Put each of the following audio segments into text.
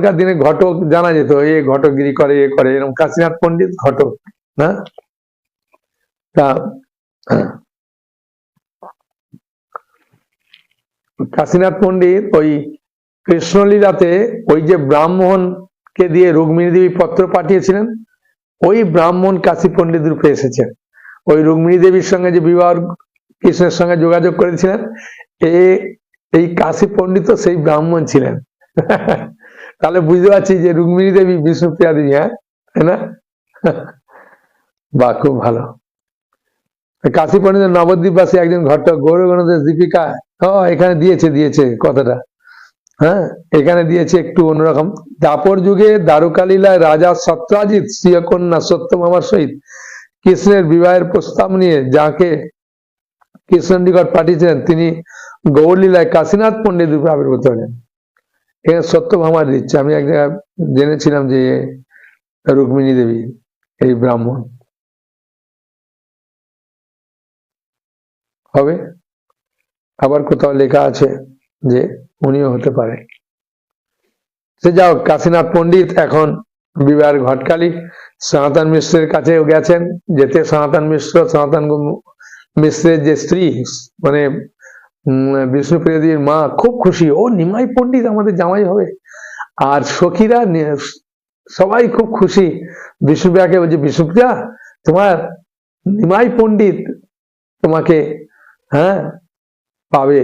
তখনকার দিনে ঘটক জানা যেত, এ ঘটকগিরি করে, এ করে এরকম কাশীনাথ পণ্ডিত ঘটক, না? তা, কাশীনাথ পণ্ডিত ওই কৃষ্ণলীলাতে ওই যে ব্রাহ্মণকে দিয়ে রুক্মিণী দেবী পত্র পাঠিয়েছিলেন, ওই ব্রাহ্মণ কাশী পণ্ডিত রূপে এসেছেন। ওই রুক্মিণী দেবীর সঙ্গে যে বিবাহ, কৃষ্ণের সঙ্গে যোগাযোগ করেছিলেন এই কাশী পণ্ডিত সেই ব্রাহ্মণ ছিলেন। তাহলে বুঝতে পারছি যে রুক্মিণী দেবী বিষ্ণুপ্রিয়া দেবী হ্যাঁ? তাই না? বা, খুব ভালো। কাশী পণ্ডিতের নবদ্বীপবাসী একজন ঘটক গৌরগণদেশ দীপিকা এখানে দিয়েছে দিয়েছে কথাটা। হ্যাঁ? এখানে দিয়েছে একটু অন্যরকম। দাপর যুগে দ্বারকালীলায় রাজা সত্রাজিৎ কন্যা সত্যমামার সহিত কৃষ্ণের বিবাহের প্রস্তাব নিয়ে যাকে কৃষ্ণ নিকট পাঠিয়েছিলেন, তিনি গৌরলীলায় কাশীনাথ পণ্ডিত রূপে আবির্ভূত হলেন। এখানে সত্যভামা দিচ্ছে আমি এক জায়গায় জেনেছিলাম যে রুক্মিণী দেবী, এই ব্রাহ্মণ। হবে? আবার কোথাও লেখা আছে যে উনিও হতে পারে। সে যাও কাশীনাথ পণ্ডিত এখন বিবাহের ঘটকালি। সনাতন মিশ্রের কাছেও গেছেন। যেতে সনাতন মিশ্র, সনাতন মিশ্রের যে স্ত্রী মানে উম, বিষ্ণুপ্রিয়া দেবীর মা খুব খুশি ও নিমাই পণ্ডিত আমাদের জামাই হবে। আর সখীরা সবাই খুব খুশি। বিষ্ণুপ্রিয়াকে বলছে বিষ্ণুপ্রিয়া তোমার নিমাই পণ্ডিত তোমাকে হ্যাঁ পাবে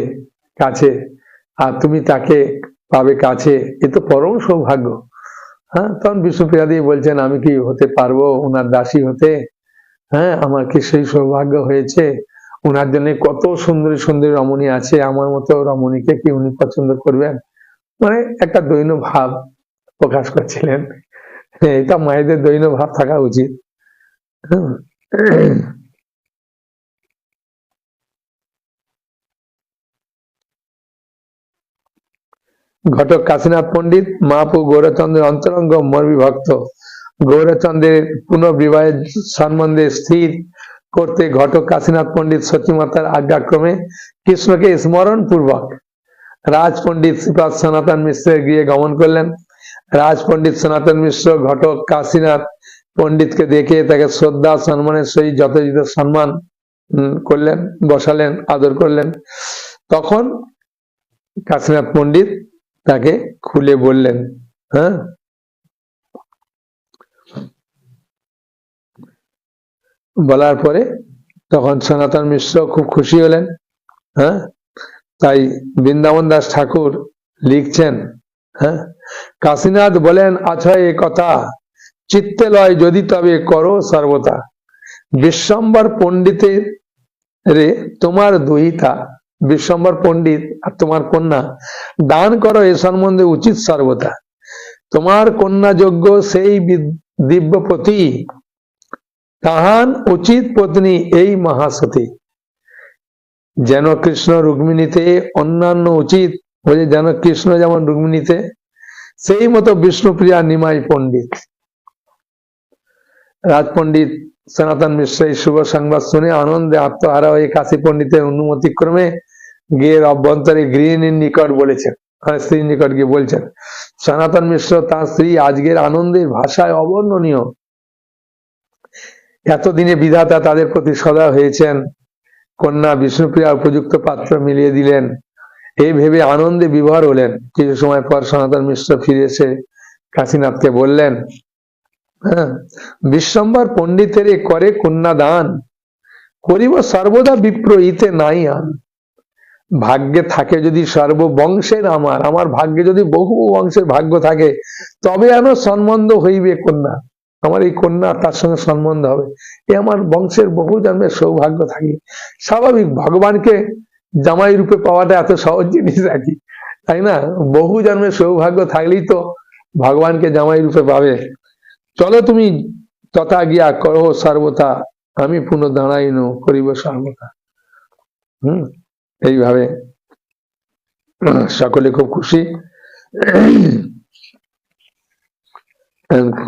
কাছে। আর তুমি তাকে পাবে কাছে। এ তো পরম সৌভাগ্য। হ্যাঁ তখন বিষ্ণুপ্রিয়া দিয়ে বলছেন আমি কি হতে পারব? ওনার দাসী হতে হ্যাঁ আমার কি সেই সৌভাগ্য হয়েছে? ওনার জন্য কত সুন্দরী সুন্দরী রমণী আছে, আমার মতো রমণীকে কি উনি পছন্দ করবেন? মানে একটা দৈন ভাব প্রকাশ করছিলেন। এটা মায়েদের দৈন ভাব থাকা উচিত। ঘটক কাশীনাথ পণ্ডিত মহাপু গৌরচন্দ্রের অন্তরঙ্গ মর্মী ভক্ত গৌরচন্দ্রের পুনর্বিবাহের সম্বন্ধে স্থির করতে ঘটক কাশীনাথ পণ্ডিত সতীমাতার আজ্ঞাক্রমে কৃষ্ণকে স্মরণ পূর্বক রাজ পণ্ডিত শ্রীপাদ সনাতন মিশ্রের গৃহে গমন করলেন। রাজ সনাতন মিশ্র ঘটক কাশীনাথ পণ্ডিতকে দেখে তাকে শ্রদ্ধা, সম্মানের সহিত যথাযথ সম্মান করলেন, বসালেন, আদর করলেন। তখন কাশীনাথ পণ্ডিত তাকে খুলে বললেন হ্যাঁ বলার পরে তখন সনাতন মিশ্র খুব খুশি হলেন হ্যাঁ? তাই বৃন্দাবন দাস ঠাকুর লিখছেন হ্যাঁ? কাশীনাথ বলেন আচ্ছা এ কথা, চিত্তে লয় যদি তবে করো সর্বতা। বিশ্বম্বর পণ্ডিতের রে তোমার দুহিতা। বিশ্বম্বর পণ্ডিত আর তোমার কন্যা, দান করো এ সম্বন্ধে উচিত সর্বদা তোমার কন্যা যোগ্য সেই দিব্যপতি। তাহান উচিত পত্নী এই মহাসতী। যেন কৃষ্ণ রুক্মিণীতে অন্যান্য উচিত বলে, যেন কৃষ্ণ যেমন রুক্মিণীতে, সেই মতো বিষ্ণুপ্রিয়া নিমাই পণ্ডিত। রাজ পণ্ডিত সনাতন মিশ্র এই শুভ সংবাদ শুনে আনন্দে আত্মহারা হয়ে কাশী পণ্ডিতের অনুমতি ক্রমে গিয়ে অভ্যন্তরে গৃহিণীর নিকট বলেছেন আর স্ত্রীর নিকট গিয়ে বলছেন, সনাতন মিশ্র তার স্ত্রী আজকের আনন্দের ভাষায় অবর্ণনীয়। এতদিনে বিধাতা তাদের প্রতি সদা হয়েছেন। কন্যা বিষ্ণুপ্রিয়া উপযুক্ত পাত্র মিলিয়ে দিলেন। এই ভেবে আনন্দে বিবহার হলেন। কিছু সময় পর সনাতন মিশ্র ফিরে এসে কাশীনাথকে বললেন হ্যাঁ বিশ্বম্বর পণ্ডিতের করে কন্যা দান। করিব সর্বদা বিপ্র ইতে নাই আন ভাগ্যে থাকে যদি সর্ববংশের আমার। আমার ভাগ্যে যদি বহু বংশের ভাগ্য থাকে, তবে আনো সম্বন্ধ হইবে কন্যা। আমার এই কন্যা তার সঙ্গে সম্বন্ধ হবে। এ আমার বংশের বহু জন্মের সৌভাগ্য থাকে। স্বাভাবিক ভগবানকে জামাই রূপে পাওয়াটা এত সহজ জিনিস নাকি তাই না? বহু জন্মের সৌভাগ্য থাকলেই তো ভগবানকে জামাই রূপে পাবে। চলো তুমি তথা গিয়া করো সর্বতা, আমি পুনঃ দাঁড়াইনু করিব সর্বতা। হম? এইভাবে সকলে খুব খুশি।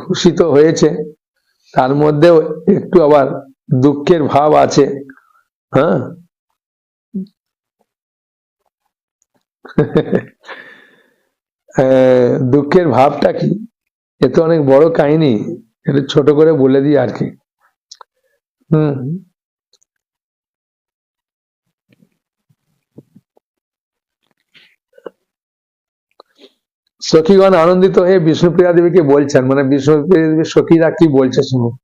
খুশি তো হয়েছে। তার মধ্যেও একটু আবার দুঃখের ভাব আছে। হ্যাঁ? দুঃখের ভাবটা কি? এ তো অনেক বড় কাহিনী। এটা ছোট করে বলে দিই আর কি। হুম। সখীগণ আনন্দিত হয়ে বিষ্ণুপ্রিয়া দেবীকে বলছেন মানে বিষ্ণুপ্রিয়া দেবীর সখীরা কি বলছে শুনুন।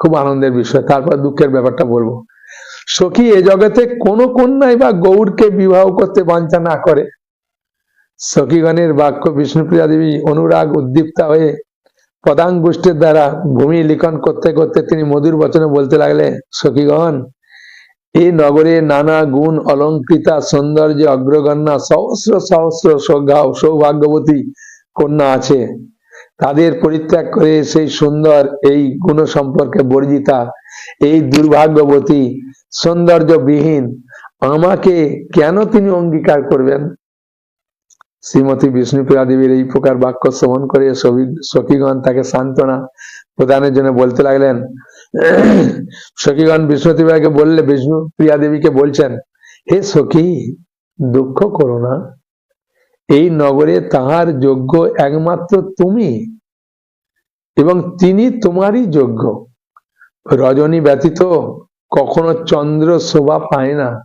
খুব আনন্দের বিষয়, তারপর দুঃখের ব্যাপারটা বলব। সখী এ জগতে কোন কন্যাই বা গৌরকে বিবাহ করতে বাঞ্ছা না করে। সখীগণের বাক্য বিষ্ণুপ্রিয়া দেবী অনুরাগ উদ্দীপ্তা হয়ে পদাঙ্গুষ্ঠের দ্বারা ভূমি লিখন করতে করতে তিনি মধুর বচনে বলতে লাগলে সখীগণ এই নগরে নানা গুণ অলঙ্কৃতা সৌন্দর্য অগ্রগণ্যা সহস্র সহস্র সৌভাগ্যবতী কন্যা আছে। তাদের পরিত্যাগ করে সেই সুন্দর এই গুণ সম্পর্কে বর্জিতা, এই দুর্ভাগ্যবতী সৌন্দর্যবিহীন আমাকে কেন তিনি অঙ্গীকার করবেন? শ্রীমতী বিষ্ণুপ্রিয়া দেবীর এই প্রকার বাক্য শ্রবণ করে সখীগণ তাকে সান্ত্বনা প্রদানের জন্য বলতে লাগলেন সখীগণ বিষ্ণুপ্রিয়াকে বললে, বিষ্ণু প্রিয়া দেবীকে বলছেন, হে সখী, দুঃখ করো না। এই নগরে তাহার যোগ্য একমাত্র তুমি এবং তিনি তোমারই যোগ্য। রজনী ব্যতীত কখনো চন্দ্র শোভা পায় না।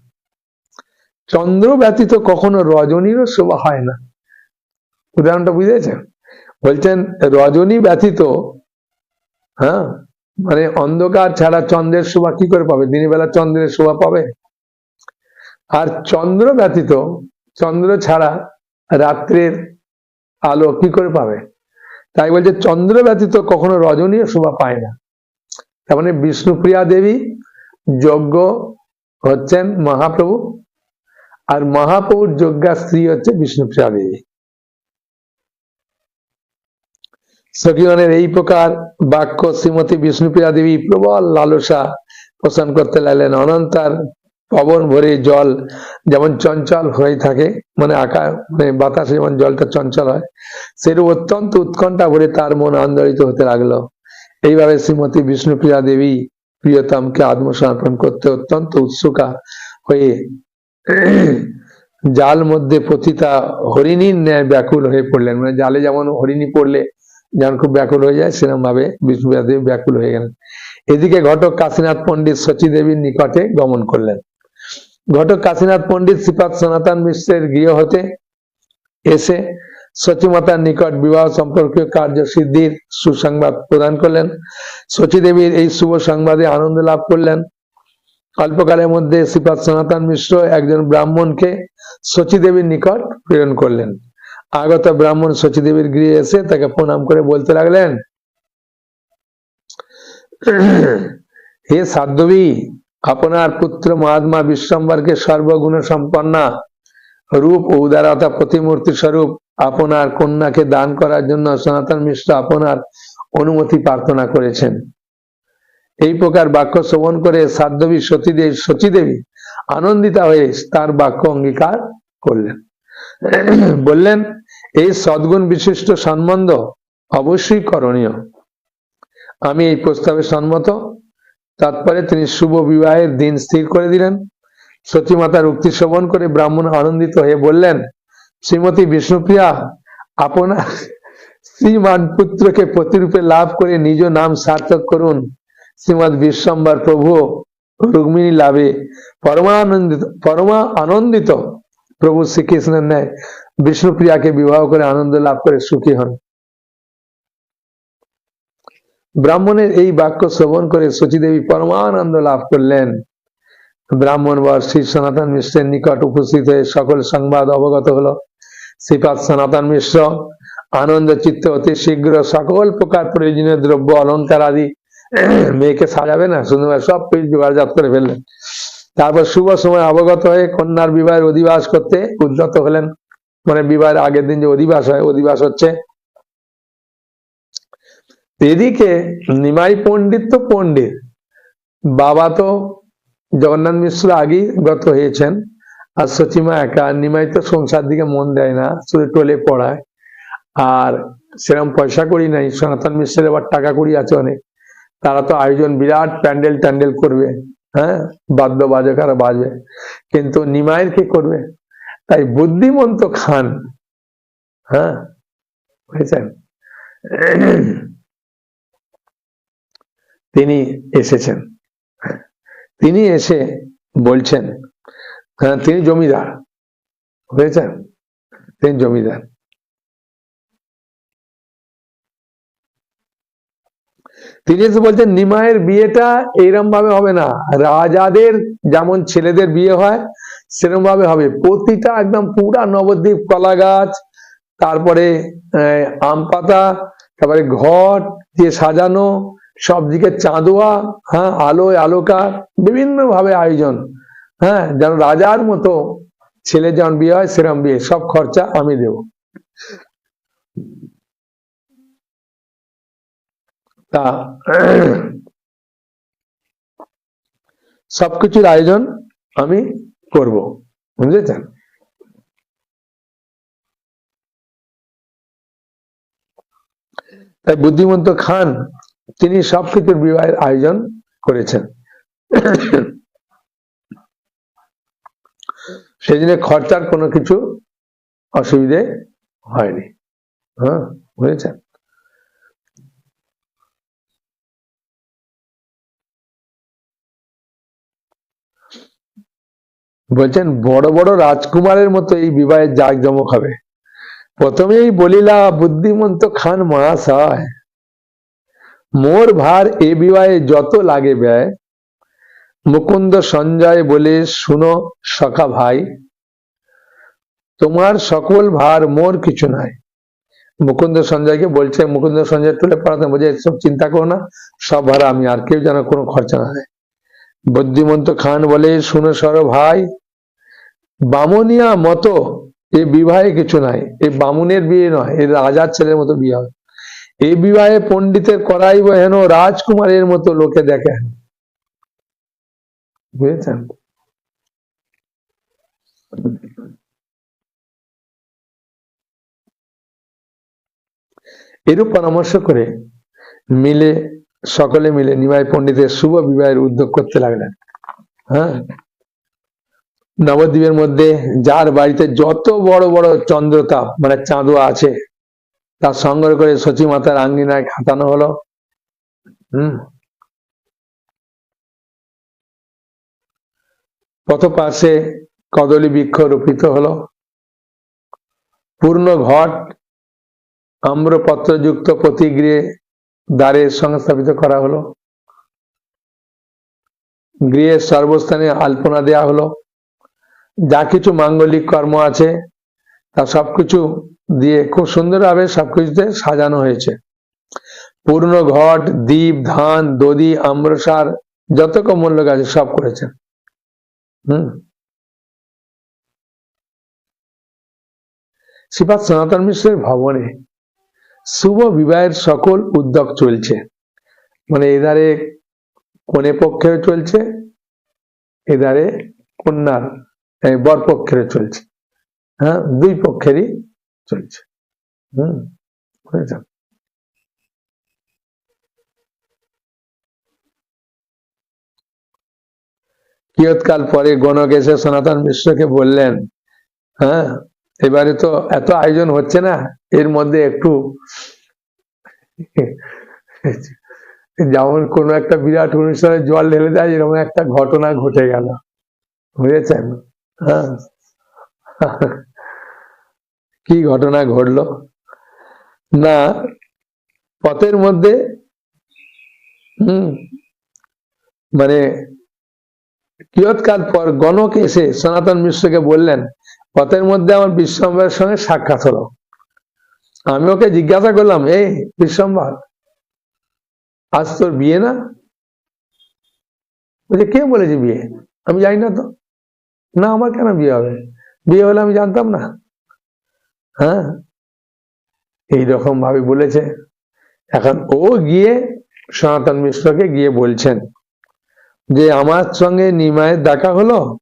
চন্দ্র ব্যতীত কখনো রজনীরও শোভা হয় না। উদাহরণটা বুঝেছেন? বলছেন, রজনী ব্যতীত হ্যাঁ মানে অন্ধকার ছাড়া চন্দ্রের শোভা কি করে পাবে? দিনের বেলা চন্দ্রের শোভা পাবে? আর চন্দ্র ব্যতীত চন্দ্র ছাড়া রাত্রের আলো কি করে পাবে? তাই বলছে, চন্দ্র ব্যতীত কখনো রজনীয় শোভা পায় না। তার মানে বিষ্ণুপ্রিয়া দেবী যজ্ঞ হচ্ছেন মহাপ্রভু, আর মহাপ্রভুর যজ্ঞা স্ত্রী হচ্ছে বিষ্ণুপ্রিয়া দেবী। সখীগণের এই প্রকার বাক্য শ্রীমতী বিষ্ণুপ্রিয়া দেবী প্রবল লালসা পোষণ করতে লাগলেন। অনন্তার পবন ভরে জল যেমন চঞ্চল হয়ে থাকে মানে আকার মানে বাতাসে যেমন জলটা চঞ্চল হয়, সেরূপ অত্যন্ত উৎকণ্ঠা ভরে তার মন আন্দোলিত হতে লাগল। এইভাবে শ্রীমতী বিষ্ণুপ্রিয়া দেবী প্রিয়তমকে আত্মসমর্পণ করতে অত্যন্ত উৎসুকা হয়ে জাল মধ্যে পতিতা হরিণীর ন্যায় ব্যাকুল হয়ে পড়লেন। মানে জালে যেমন হরিণী পড়লে যেমন খুব ব্যাকুল হয়ে যায়, সেরকম ভাবে বিষ্ণুপ্রিয়া ব্যাকুল হয়ে গেলেন। এদিকে ঘটক কাশীনাথ পণ্ডিত শচী দেবীর নিকটে গমন করলেন। ঘটক কাশীনাথ পণ্ডিত শ্রীপাদ সনাতন মিশ্রের গৃহ হতে এসে সচিমাতার নিকট বিবাহ সম্পর্কীয় কার্য সিদ্ধির সুসংবাদ প্রদান করলেন। সচী দেবীর এই শুভ সংবাদে আনন্দ লাভ করলেন। অল্পকালের মধ্যে শ্রীপাদ সনাতন মিশ্র একজন ব্রাহ্মণকে সচী দেবীর নিকট প্রেরণ করলেন। আগত ব্রাহ্মণ সচী দেবীর গৃহে এসে তাকে প্রণাম করে বলতে লাগলেন, হে সাধ্যবী, আপনার পুত্র মহাত্মা বিশ্বম্বরকে সর্বগুণ সম্পন্না রূপ ও উদারতা প্রতিমূর্তি স্বরূপ আপনার কন্যাকে দান করার জন্য সনাতন মিশ্র আপনার অনুমতি প্রার্থনা করেছেন। এই প্রকার বাক্য শ্রবণ করে সাধ্যবী সতীদেবী সতীদেবী আনন্দিতা হয়ে তার বাক্য অঙ্গীকার করলেন। বললেন এই সদ্গুণ বিশিষ্ট সম্বন্ধ অবশ্যই করণীয়। আমি এই প্রস্তাবে সম্মত। তারপরে তিনি শুভ বিবাহের দিন স্থির করে দিলেন। সতীমাতার উক্তি শ্রবণ করে ব্রাহ্মণ আনন্দিত হয়ে বললেন, শ্রীমতী বিষ্ণুপ্রিয়া আপনার শ্রীমান পুত্রকে প্রতিরূপে লাভ করে নিজ নাম সার্থক করুন। শ্রীমৎ বিশ্বম্বর প্রভু রুক্মিণী লাভে পরমানন্দিত পরমা আনন্দিত প্রভু শ্রীকৃষ্ণের ন্যায় বিষ্ণুপ্রিয়াকে বিবাহ করে আনন্দ লাভ করে সুখী হন। ব্রাহ্মণের এই বাক্য শ্রবণ করে শচীদেবী পরমানন্দ লাভ করলেন। ব্রাহ্মণ বর শ্রী সনাতন মিশ্রের নিকট উপস্থিত হয়ে সকল সংবাদ অবগত হলো। শ্রীপাদ সনাতন মিশ্র, আনন্দ, চিত্ত অতি শীঘ্র সকল প্রকার প্রয়োজনীয় দ্রব্য অলঙ্কার আদি মেয়েকে সাজাবে না সুন্দর সব জোগাড়জাত করে ফেললেন। তারপর শুভ সময় অবগত হয়ে কন্যার বিবাহের অধিবাস করতে উদ্যত হলেন। মানে বিবাহের আগের দিন যে অধিবাস হয়, অধিবাস হচ্ছে এদিকে নিমাই পণ্ডিত তো পণ্ডিত, বাবা তো জগন্নাথ মিশ্র আগেই গত হয়েছেন, আর সচিমা একা, নিমাই তো সংসার দিকে মন দেয় না, শুধু টোলে পড়ায়, আর সেরকম পয়সা করি নাই, সনাতন মিশ্রের আবার টাকা কড়ি আছে অনেক, তারা তো আয়োজন বিরাট প্যান্ডেল ট্যান্ডেল করবে হ্যাঁ বাদ্য বাজকারা বাজবে কিন্তু নিমাইয়ের কি করবে? তাই বুদ্ধিমন্ত খান। হ্যাঁ? বুঝেছেন? তিনি এসেছেন। তিনি এসে বলছেন হ্যাঁ তিনি জমিদার। বুঝেছেন? তিনি জমিদার। তিনি এসে বলছেন নিমায়ের বিয়েটা এইরকম ভাবে হবে না। রাজাদের যেমন ছেলেদের বিয়ে হয় সেরকম ভাবে হবে। প্রতিটা একদম পুরা নবদ্বীপ কলা গাছ তারপরে আম পাতা, তারপরে ঘট দিয়ে সাজানো সব দিকে চাঁদোয়া হ্যাঁ আলোয় আলোকার বিভিন্ন ভাবে আয়োজন। হ্যাঁ যেন রাজার মতো ছেলে যেমন বিয়ে হয়, সেরম বিয়ে। সব খরচা আমি দেব। তা সবকিছুর আয়োজন আমি করব, বুঝেছেন? তাই বুদ্ধিমন্ত খান, তিনি সবকিছুর বিবাহের আয়োজন করেছেন। জন্য খরচার কোনো কিছু অসুবিধে হয়নি। হ্যাঁ বুঝেছেন? বলছেন, বড় বড় রাজকুমারের মতো এই বিবাহের জাঁকজমক হবে। প্রথমেই বলিলা, বুদ্ধিমন্ত খান মহাশয়, মোর ভার এ বিবাহে যত লাগে ব্যয়। মুকুন্দ সঞ্জয় বলে, শুনো সখা ভাই, তোমার সকল ভার মোর কিছু নাই। মুকুন্দ সঞ্জয়কে বলছে, মুকুন্দ সঞ্জয় তুলে পড়াতে বলছে, এসব চিন্তা করো না, সব ভার আমি, আর কেউ যেন কোনো খরচা না দেয়। বুদ্ধিমন্ত খান বলে, শুনো সর ভাই বামনিয়া মতো এ বিবাহে কিছু নাই। এই বামুনের বিয়ে নয়, এ রাজার ছেলের মতো বিয়ে হয়। এই বিবাহে পণ্ডিতের করাইব হেন রাজকুমারের মতো লোকে দেখে বুঝেছেন? এরূপ পরামর্শ করে মিলে, সকলে মিলে নিমাই পণ্ডিতের শুভ বিবাহের উদ্যোগ করতে লাগলেন। হ্যাঁ? নবদ্বীপের মধ্যে, যার বাড়িতে যত বড় বড় চন্দ্রতাপ মানে চাঁদোয়া আছে তা সংগ্রহ করে সচী মাতার আঙ্গিনায় খাতানো হলো। হম। পথপাশে কদলী বৃক্ষ রোপিত হলো। পূর্ণ ঘট আম্রপত্রযুক্ত প্রতিগৃহে দ্বারে সংস্থাপিত করা হলো। গৃহের সর্বস্থানে আলপনা দেয়া হলো। যা কিছু মাঙ্গলিক কর্ম আছে, তা সবকিছু দিয়ে খুব সুন্দরভাবে সবকিছুতে সাজানো হয়েছে। পূর্ণ ঘট, দ্বীপ, ধান, দধি, আম্রসার, যত মূল্য আছে সব করেছেন। হম। শ্রীপাদ সনাতন মিশ্রের ভবনে শুভ বিবাহের সকল উদ্যোগ চলছে। মানে এধারে কনে পক্ষেও চলছে, এধারে কন্যার এই বর পক্ষেরও চলছে। হ্যাঁ দুই পক্ষেরই চলছে। হম কিয়ৎকাল পরে গণক এসে সনাতন মিশ্রকে বললেন হ্যাঁ এবারে তো এত আয়োজন হচ্ছে না, এর মধ্যে একটু যেমন কোন একটা বিরাট অনুষ্ঠানে জল ঢেলে দেয়, এরকম একটা ঘটনা ঘটে গেল। বুঝেছেন? কি ঘটনা ঘটলো? না, পথের মধ্যে মানে কিয়ৎকাল পর গণক এসে সনাতন মিশ্রকে বললেন, পথের মধ্যে আমার বিশ্বম্বরের সঙ্গে সাক্ষাৎ হলো। আমি ওকে জিজ্ঞাসা করলাম, এই বিশ্বম্বর, আজ তোর বিয়ে না? বলছে, কে বলেছে বিয়ে? আমি জানি না তো। না, আমার কেন বিয়ে হবে? বিয়ে হলে আমি জানতাম না। হ্যাঁ? এইরকম ভাবে বলেছে। এখন ও গিয়ে সনাতন মিশ্রকে গিয়ে বলছেন যে, আমার সঙ্গে নিমায়ের দেখা হলো?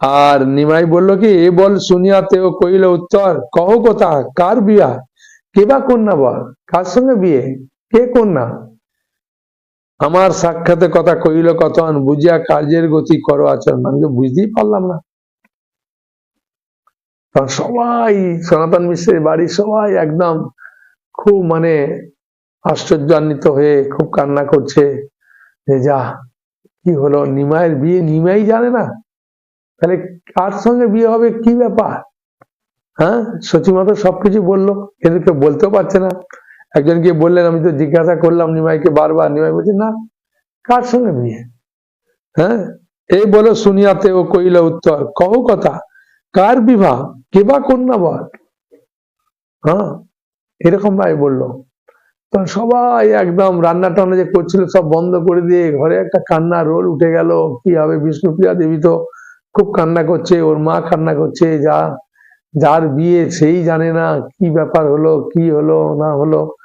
আর নিমাই বলল কি, এ বল শুনিয়া তেও কইল উত্তর কহ কথা? কার বিয়া? কে বা কন্যা বল? কার সঙ্গে বিয়ে? কে কন্যা? আমার সাক্ষাতে কথা কইল কতন, বুঝিয়া কার্যের গতি করো আচরণ। আমি তো বুঝতেই পারলাম না। তখন সবাই, সনাতন মিশ্রের বাড়ির সবাই একদম খুব মানে আশ্চর্যান্বিত হয়ে খুব কান্না করছে যে, যা, কি হলো? নিমায়ের বিয়ে? নিমাই জানে না? তাহলে কার সঙ্গে বিয়ে হবে? কি ব্যাপার? হ্যাঁ সচিমা তো সবকিছু বলল কেউ বলতেও পারছে না। একজন গিয়ে বললেন, আমি তো জিজ্ঞাসা করলাম নিমাইকে বারবার। নিমাই বলছে, না, কার সঙ্গে বিয়ে? হ্যাঁ? এই বলো শুনিয়াতে ও কইল উত্তর, কহ কথা, কার বিবাহ? কে বা কন্যা বর? হ্যাঁ? এরকম ভাই বলল। তখন সবাই একদম রান্না টান্না যে করছিল সব বন্ধ করে দিয়ে ঘরে একটা কান্না রোল উঠে গেল। কি হবে, বিষ্ণুপ্রিয়া দেবী তো খুব কান্না করছে, ওর মা কান্না করছে, যা, যার বিয়ে সেই জানে না কি ব্যাপার হলো, কি হলো, না হলো।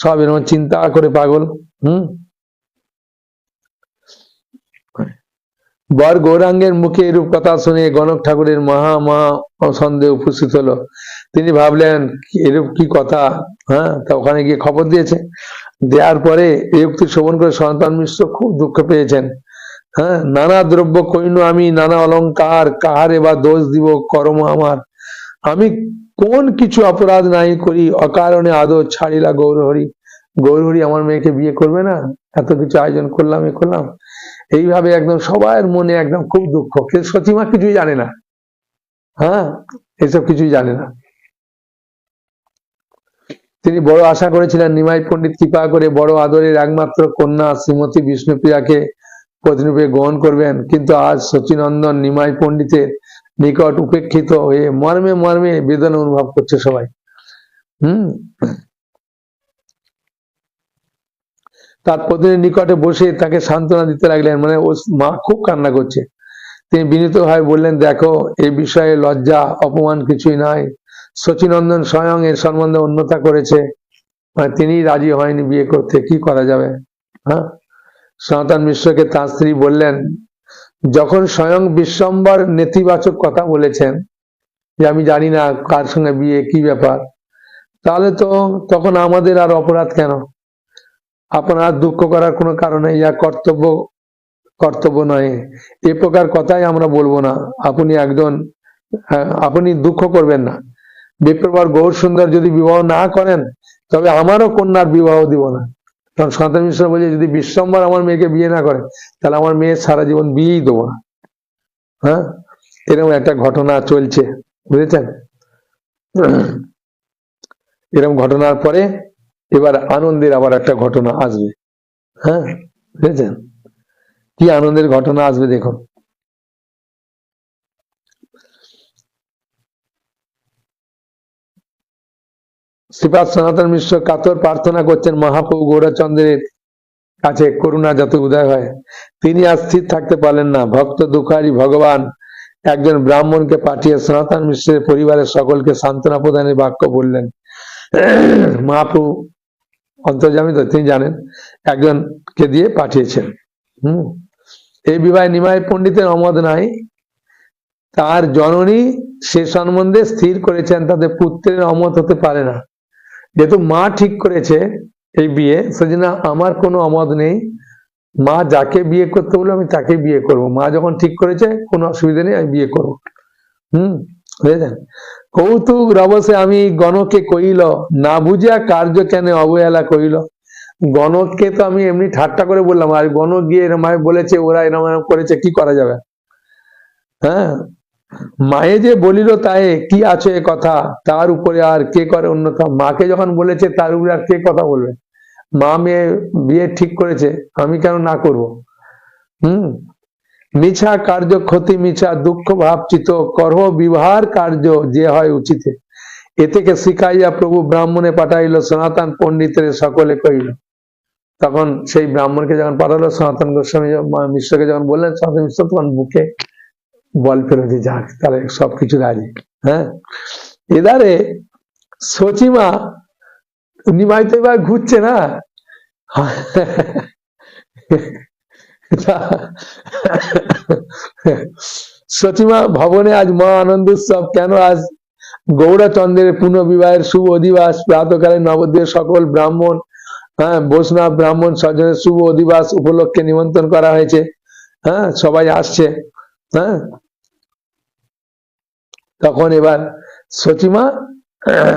সব এরকম চিন্তা করে পাগল, হুম? বর গৌরাঙ্গের মুখে এরূপ কথা শুনে গণক ঠাকুরের মহা মহা সন্দেহ উপস্থিত হলো। তিনি ভাবলেন, এরূপ কি কথা? হ্যাঁ তা ওখানে গিয়ে খবর দিয়েছে। দেওয়ার পরে এই উক্তি শ্রবণ করে সনাতন মিশ্র খুব দুঃখ পেয়েছেন। হ্যাঁ নানা দ্রব্য কইন আমি, নানা অলংকার, কাহারে বা দোষ দিব, কর্ম আমার। আমি কোন কিছু অপরাধ নাই করি, অকারণে আদৌ ছাড়িলা গৌরহরি। গৌরহরি আমার মেয়েকে বিয়ে করবে না? এত কিছু আয়োজন করলাম, এ করলাম। এইভাবে একদম সবার মনে একদম খুব দুঃখ। কিন্তু সচিমা কিছুই জানে না। হ্যাঁ? এসব কিছুই জানে না। তিনি বড় আশা করেছিলেন, নিমাই পণ্ডিত কৃপা করে বড় আদরের একমাত্র কন্যা শ্রীমতী বিষ্ণুপ্রিয়াকে প্রতিরূপে গ্রহণ করবেন। কিন্তু আজ সচিনন্দন নিমাই পণ্ডিতের নিকট উপেক্ষিত হয়ে মর্মে মর্মে বেদনা অনুভব করছে সবাই। হুম? তার পত্নীর নিকটে বসে তাকে সান্ত্বনা দিতে লাগলেন মানে ও মা খুব কান্না করছে। তিনি বিনীত ভাবে বললেন, দেখো এই বিষয়ে লজ্জা, অপমান কিছুই নাই। শচীনন্দন স্বয়ং এর সম্বন্ধে অন্যতা করেছে। মানে তিনি রাজি হয়নি বিয়ে করতে, কি করা যাবে? হ্যাঁ? সনাতন মিশ্রকে তার স্ত্রী বললেন যখন স্বয়ং বিশ্বম্বর নেতিবাচক কথা বলেছেন যে আমি জানি না কার সঙ্গে বিয়ে কি ব্যাপার তাহলে তো তখন আমাদের আর অপরাধ কেন? আপনার দুঃখ করার কোনো কারণ ইয়া কর্তব্য কর্তব্য নয়। এ প্রকার কথাই আমরা বলব না। আপনি একজন হ্যাঁ, আপনি দুঃখ করবেন না। বিপ্রবার গৌর সুন্দর যদি বিবাহ না করেন তবে আমারও কন্যার বিবাহ দিব না। কারণ সনাতন মিশ্র বলছে যদি বিশ্বম্বর আমার মেয়েকে বিয়ে না করে, তাহলে আমার মেয়ে সারা জীবন বিয়েই দেবো না। হ্যাঁ? এরকম একটা ঘটনা চলছে, বুঝেছেন? এরকম ঘটনার পরে এবার আনন্দের আবার একটা ঘটনা আসবে। হ্যাঁ? বুঝেছেন? কি আনন্দের ঘটনা আসবে দেখুন। শ্রীপাদ সনাতন মিশ্র কাতর প্রার্থনা করছেন মহাপ্রভু গৌরচন্দ্রের কাছে করুণা যত উদয় হয়। তিনি আর স্থির থাকতে পারলেন না। ভক্ত দুঃখারী ভগবান একজন ব্রাহ্মণকে পাঠিয়ে সনাতন মিশ্রের পরিবারের সকলকে সান্ত্বনা প্রদানের বাক্য বললেন। মহাপ্রভু অন্তর্জামী তো তিনি জানেন, একজনকে দিয়ে পাঠিয়েছেন। হম। এই বিবাহে নিমাই পণ্ডিতের অমত নাই। তার জননী সে সম্বন্ধে স্থির করেছেন তাদের পুত্রের অমত হতে পারে না। যেহেতু মা ঠিক করেছে এই বিয়ে, সেজন্য আমার কোনো অমত নেই। মা যাকে বিয়ে করতে বলে আমি তাকে বিয়ে করব। মা যখন ঠিক করেছে, কোনো অসুবিধা নেই, আমি বিয়ে করব। হুম, বুঝেছেন? কৌতুক রবসে আমি গণকে কইল না বুঝিয়া কার্য কেন অবহেলা কইল গণককে তো আমি এমনি ঠাট্টা করে বললাম, আর গণক গিয়ে এরম বলেছে, ওরা এরম করেছে, কি করা যাবে? হ্যাঁ মায়ে যে বলিল তাই, কি আছে কথা? তার উপরে আর কে করে অন্যথা? মাকে যখন বলেছে, তার উপরে আর কে কথা বলবে? মা মেয়ে বিয়ে ঠিক করেছে, আমি কেন না করব? হুম? মিছা কার্য ক্ষতি মিছা দুঃখ ভাবচিত, করহ বিবাহার কার্য যে হয় উচিতে। এ থেকে শিখাইয়া প্রভু ব্রাহ্মণে পাঠাইল, সনাতন পণ্ডিতের সকলে কহিল। তখন সেই ব্রাহ্মণকে যখন পাঠালো, সনাতন গোস্বামী মিশ্রকে যখন বললেন, সনাতন মিশ্র তখন বুকে বল দিয়ে যাক, তাহলে সবকিছু রাজি। হ্যাঁ? এদারে সচিমা নিমাই তো এবার ঘুরছে না? সচিমা ভবনে আজ মহা আনন্দ উৎসব। কেন আজ? গৌরচন্দ্রের পুনঃবিবাহের শুভ অধিবাস, প্রাতকালে নবদ্বীপ সকল ব্রাহ্মণ হ্যাঁ বৈষ্ণব ব্রাহ্মণ স্বজনের শুভ অধিবাস উপলক্ষে নিমন্ত্রণ করা হয়েছে। হ্যাঁ সবাই আসছে। হ্যাঁ তখন এবার সচিমা